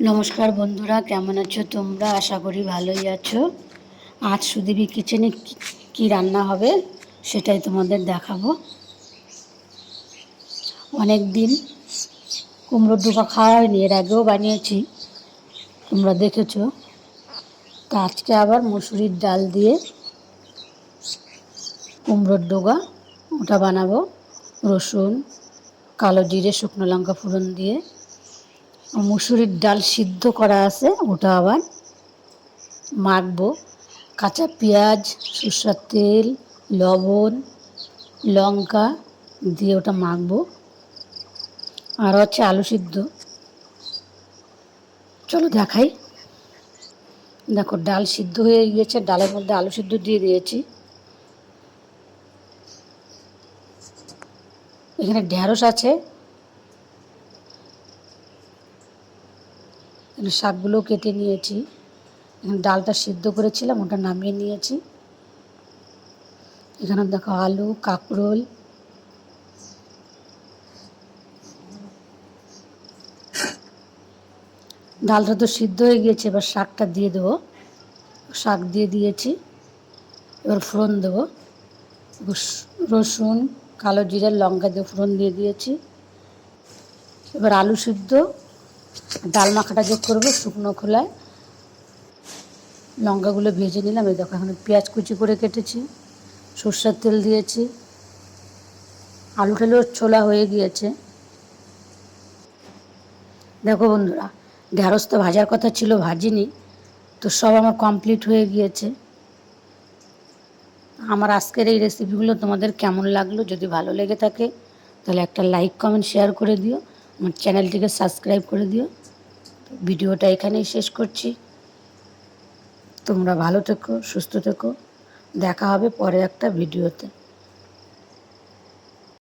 নমস্কার বন্ধুরা, কেমন আছো তোমরা? আশা করি ভালোই আছো। আজ সুদীপী কিচেনে কি- রান্না হবে সেটাই তোমাদের দেখাবো। অনেক দিন কুমড়োর ডোকা খাওয়া হয়নি, এর আগেও বানিয়েছি, তোমরা দেখেছ। তা আজকে আবার মুসুরির ডাল দিয়ে কুমড়োর ডোগা, ওটা বানাবো। রসুন, কালো জিরে, শুকনো লঙ্কা ফোড়ন দিয়ে। মুসুরির ডাল সিদ্ধ করা আছে, ওটা আবার মাখবো। কাঁচা পেঁয়াজ, সরষের তেল, লবণ, লঙ্কা দিয়ে ওটা মাখবো। আর হচ্ছে আলু সিদ্ধ। চলো দেখাই। দেখো, ডাল সিদ্ধ হয়ে গিয়েছে, ডালের মধ্যে আলু সিদ্ধ দিয়ে দিয়েছি। এখানে ঢ্যাঁড়স আছে শাকগুলো কেটে নিয়েছি। এখানে ডালটা সিদ্ধ করেছিলাম, ওটা নামিয়ে নিয়েছি। এখানে দেখো আলু, কাঁকরোল। ডালটা তো সিদ্ধ হয়ে গিয়েছে, এবার শাকটা দিয়ে দেবো। শাক দিয়ে দিয়েছি, এবার ফোড়ন দেবো। রসুন, কালো জিরে লঙ্কা দিয়ে ফোড়ন দিয়ে দিয়েছি। এবার আলু সিদ্ধ। ডাল মাখাটা যোগ করব শুকনো খোলায়। লঙ্কাগুলো ভেজে নিলাম, এই দেখো এখানে পেঁয়াজ কুচি করে কেটেছি, সর্ষের তেল দিয়েছি। আলু টালু ছোলা হয়ে গিয়েছে। দেখো বন্ধুরা ঢ্যাঁড়স তো ভাজার কথা ছিল, ভাজিনি, তো সব আমার কমপ্লিট হয়ে গিয়েছে। আমার আজকের এই রেসিপিগুলো তোমাদের কেমন লাগল, যদি ভালো লেগে থাকে, তাহলে একটা লাইক কমেন্ট শেয়ার করে দিও। আমার চ্যানেলটিকে সাবস্ক্রাইব করে দিও। ভিডিওটা এখানেই শেষ করছি। তোমরা ভালো থেকো সুস্থ থেকো। দেখা হবে পরে একটা ভিডিওতে।